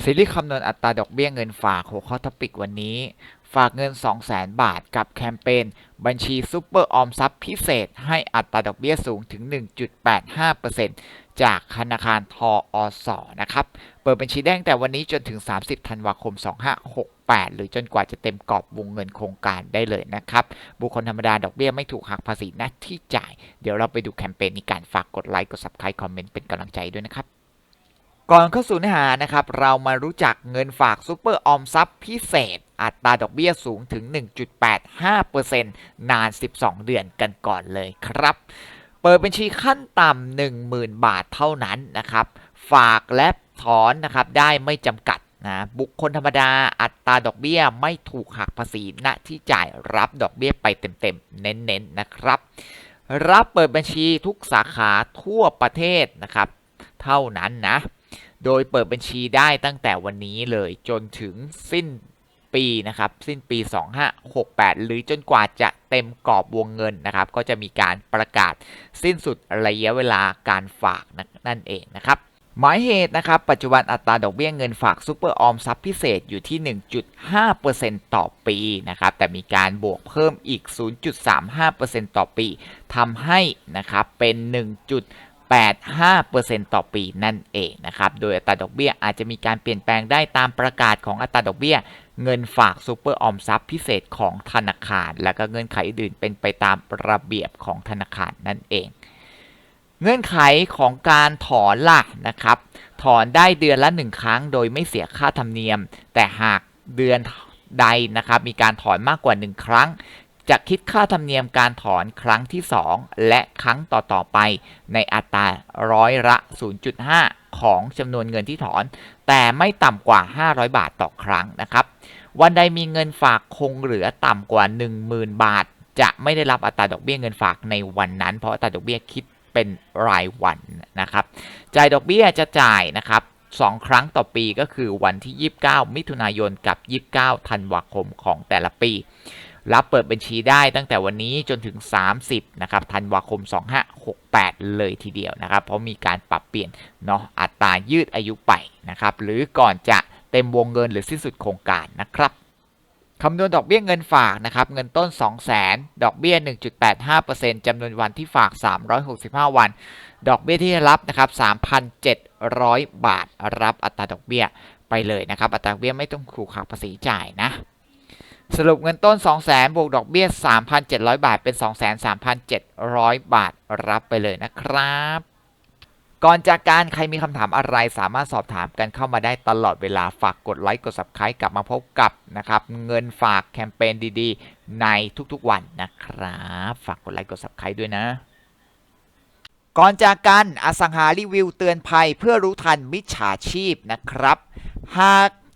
ซีรีส์คำนวณอัตราดอกเบี้ยเงินฝากหัวข้อท็อปิกวันนี้ ฝากเงิน 200,000 บาทกับแคมเปญบัญชีซูเปอร์ออมทรัพย์พิเศษ ให้อัตราดอกเบี้ยสูงถึง 1.85%จากธนาคารทออสนะครับ เปิดบัญชีได้งแต่วันนี้จนถึง 30 ธันวาคม 2568 หรือจนกว่าจะเต็มกรอบวงเงินโครงการได้เลยนะครับ บุคคลธรรมดาดอกเบี้ยไม่ถูกหักภาษีหน้าที่จ่าย เดี๋ยวเราไปดูแคมเปญนี้กันฝากกดไลค์กด Subscribe คอมเมนต์เป็นกำลังใจด้วยนะครับ ก่อนเข้าสู่เนื้อหานะครับ เรามารู้จักเงินฝากซูเปอร์ออมทรัพย์พิเศษ อัตราดอกเบี้ยสูงถึง 1.85%นาน 12 เดือนกันก่อนเลยครับ เปิดบัญชีขั้นต่ำ10,000 บาทเท่านั้นนะครับ ฝากและถอนนะครับได้ไม่จำกัดนะบุคคลธรรมดาอัตราดอกเบี้ยไม่ถูกหักภาษีณที่จ่ายรับดอกเบี้ยไปเต็มๆ เน้นๆนะครับ รับเปิดบัญชีทุกสาขาทั่วประเทศนะครับ เท่านั้นนะ โดยเปิดบัญชีได้ตั้งแต่วันนี้เลยจนถึงสิ้นปีนะครับ สิ้นปี 2568 หรือจนกว่าจะเต็มกรอบวงเงินนะครับ ก็จะมีการประกาศสิ้นสุดระยะเวลาการฝากนนั่นเองนะครับหมายเหตุนะครับ ปัจจุบันอัตราดอกเบี้ยเงินฝากซูเปอร์ออมทรัพย์พิเศษอยู่ที่ 1.5%ต่อปีนะครับ แต่มีการบวกเพิ่มอีก 0.35%ต่อปีทำให้นะครับเป็น 1.85%ต่อปีนั่นเองนะครับ โดยอัตราดอกเบี้ยอาจจะมีการเปลี่ยนแปลงได้ตามประกาศของอัตราดอกเบี้ย เงินฝากซูเปอร์ออมทรัพย์พิเศษของธนาคาร และก็เงื่อนไขอื่นเป็นไปตามระเบียบของธนาคารนั่นเอง เงื่อนไขของการถอนล่ะนะครับ ถอนได้เดือนละ 1 ครั้งโดยไม่เสียค่าธรรมเนียม แต่หากเดือนใดนะครับมีการถอนมากกว่า 1 ครั้ง จะคิดค่าธรรมเนียมการถอนครั้งที่ 2 และครั้งต่อๆไปในอัตราร้อยละ 0.5 ของจำนวนเงินที่ถอน แต่ไม่ต่ำกว่า 500 บาทต่อครั้งนะครับ วันใดมีเงินฝากคงเหลือต่ำกว่า 10,000 บาท จะไม่ได้รับอัตราดอกเบี้ยเงินฝากในวันนั้น เพราะอัตราดอกเบี้ยคิดเป็นรายวันนะครับจ่ายดอกเบี้ยจะจ่ายนะครับสองครั้งต่อปีก็คือวันที่ 29 มิถุนายนกับ 29 ธันวาคมของแต่ละปี รับเปิดบัญชีได้ตั้งแต่วันนี้จนถึง 30นะครับธันวาคม 2568 เลยทีเดียวนะครับ เพราะมีการปรับเปลี่ยนเนาะอัตรายืดอายุไปนะครับหรือก่อนจะเต็มวงเงินหรือสิ้นสุดโครงการนะครับคำนวณดอกเบี้ยเงินฝากนะครับเงินต้น 200,000 ดอกเบี้ย 1.85%จำนวนวันที่ฝาก 365 วัน ดอกเบี้ยที่รับนะครับ 3,700 บาท รับอัตราดอกเบี้ยไปเลยนะครับ อัตราดอกเบี้ยไม่ต้องถูกหักภาษีจ่ายนะ สรุปเงินต้น 200,000บวกดอกเบี้ย 3,700 บาท เป็น 23,700 บาทรับไปเลยนะครับ ก่อนจากการใครมีคำถามอะไรสามารถสอบถามกันเข้ามาได้ตลอดเวลาฝากกดไลค์กด subscribe กลับมาพบกับนะครับเงินฝากแคมเปญดีๆ ในทุกๆวันนะครับ ฝากกดไลค์กด subscribe ด้วยนะก่อนจากกันอสังหารีวิวเตือนภัยเพื่อรู้ทันมิจฉาชีพนะครับ หาก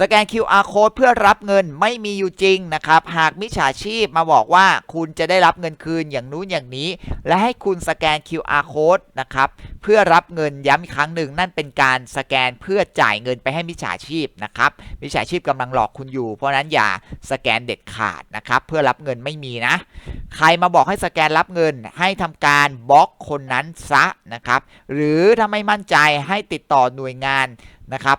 สแกน QR code เพื่อรับเงินไม่มีอยู่จริงนะครับ หากมิจฉาชีพมาบอกว่าคุณจะได้รับเงินคืนอย่างนู้นอย่างนี้ และให้คุณสแกน QR code นะครับเพื่อรับเงินย้ำอีกครั้งหนึ่ง นั่นเป็นการสแกนเพื่อจ่ายเงินไปให้มิจฉาชีพนะครับมิจฉาชีพกำลังหลอกคุณอยู่ เพราะฉะนั้นอย่าสแกนเด็ดขาดนะครับเพื่อรับเงินไม่มีนะ ใครมาบอกให้สแกนรับเงิน ให้ทำการบล็อกคนนั้นซะนะครับหรือถ้าไม่มั่นใจให้ติดต่อหน่วยงานนะครับ